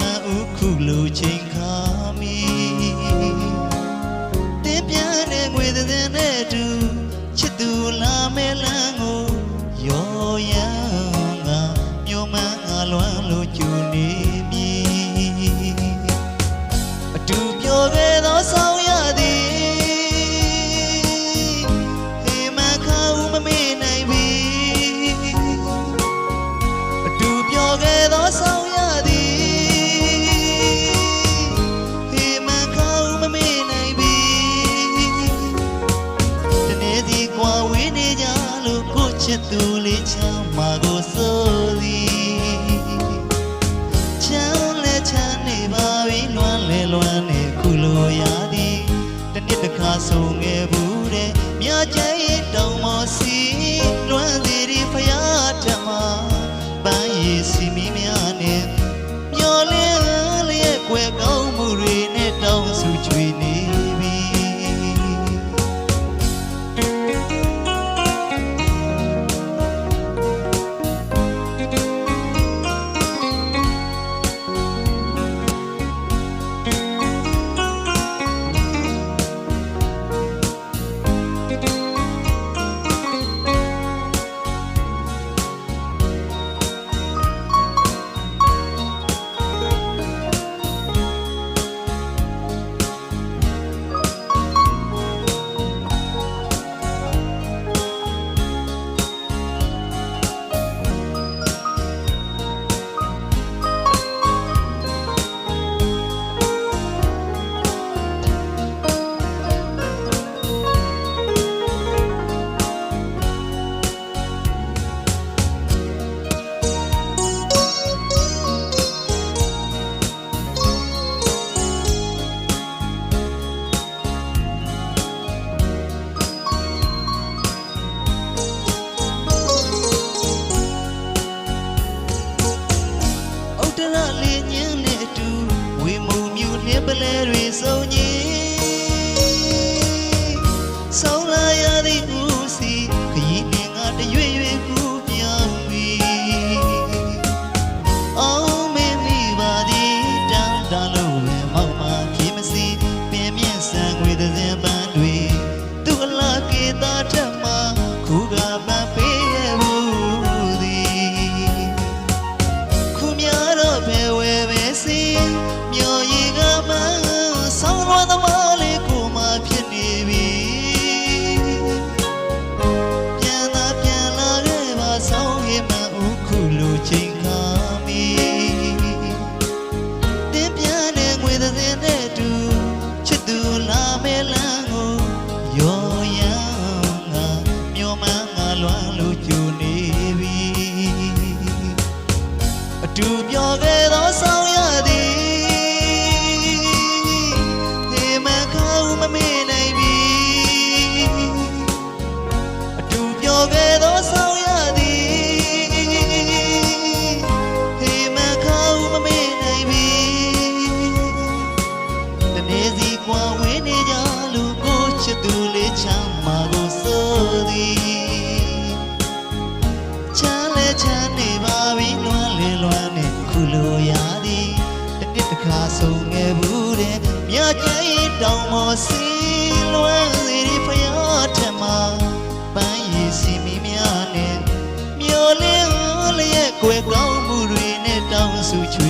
မအုခုလိုချိန်ခါမီတင်းပြတဲ့ငွေသတင်းနဲ့တူချစ်သူလာမဲလန်းကို သူလေးချမ်းမာကိုစိုးသည်ချမ်းလဲချမ်းနေပါပြီလွမ်းလဲလွမ်းနေခုလိုရသည်တနစ်တခါဆုံးခဲ့ဘူးတဲ့မြချမ်းရဲ့တောင်မောစီလွမ်းသည်ဒီဖယားထမပန်းရည်စီမီများနဲ့မျောလင်းလျက်ွယ်ကော လွမ်းလို့ကျွ တောင်မစီလွဲစီရီဖယားထမပန်းရည်စီမီများနဲ့မျောလင်းလျက်ကွယ်ကောင်းမှုတွေနဲ့တောင်းဆူချွေ